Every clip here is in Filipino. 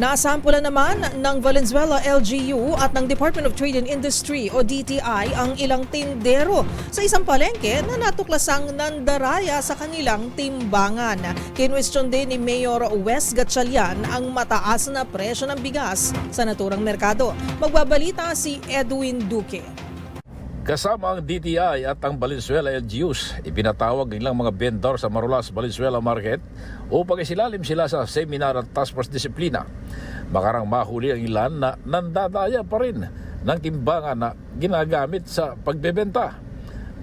Nasampulan naman ng Valenzuela LGU at ng Department of Trade and Industry o DTI ang ilang tindero sa isang palengke na natuklasang nandaraya sa kanilang timbangan. Kinwestiyon din ni Mayor Wes Gatchalian ang mataas na presyo ng bigas sa naturang merkado. Magbabalita si Edwin Duque. Kasama ang DTI at ang Valenzuela LGUs, ipinatawag nilang mga vendor sa Marulas Valenzuela Market upang isilalim sila sa seminar at task force disiplina. Makarang mahuli ang ilan na nandadaya pa rin ng timbangan na ginagamit sa pagbebenta.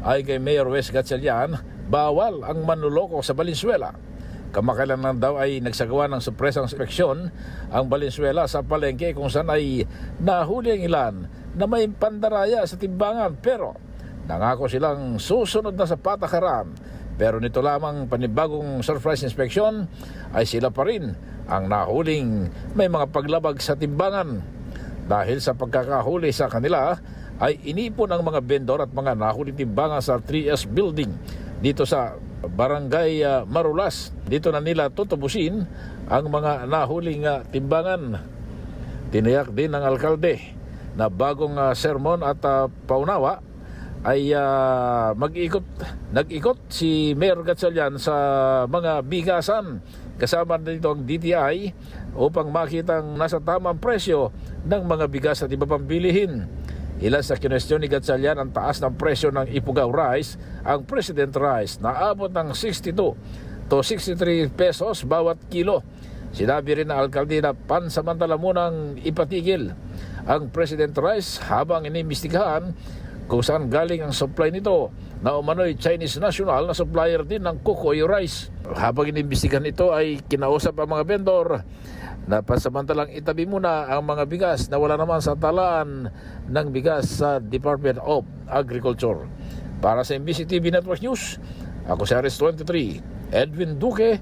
Ay kay Mayor Wes Gatchalian, bawal ang manluloko sa Valenzuela. Kamakailan lang daw ay nagsagawa ng supresang inspeksyon ang Valenzuela sa palengke kung saan ay nahuli ang ilan na may pandaraya sa timbangan pero nangako silang susunod na sa patakaran. Pero nito lamang panibagong surprise inspection ay sila pa rin ang nahuling may mga paglabag sa timbangan. Dahil sa pagkakahuli sa kanila ay inipon ang mga vendor at mga nahuling timbangan sa 3S building dito sa Barangay ah, Marulas. Dito na nila tutubusin ang mga nahuling ah, timbangan. Tiniyak din ng alkalde na bagong ah, sermon at ah, paunawa ay ah, mag-ikot, nag-ikot si Mayor Gatchalian sa mga bigasan kasama dito ang DTI upang makitang nasa tamang presyo ng mga bigas at iba pang bilihin. Ilan sa kinestyon ni Gatchalian ang taas ng presyo ng Ipugaw rice, ang President rice na abot ng 62 to 63 pesos bawat kilo. Sinabi rin ng alkalde na pansamantala munang ipatigil ang President rice habang inimbestigahan kung saan galing ang supply nito na umano'y Chinese national na supplier din ng Kukoy rice. Habang inimbestigahan ito ay kinausap ang mga vendor na pansamantalang itabi muna ang mga bigas na wala naman sa talaan ng bigas sa Department of Agriculture. Para sa MBC TV Network News, ako si Aris 23, Edwin Duque,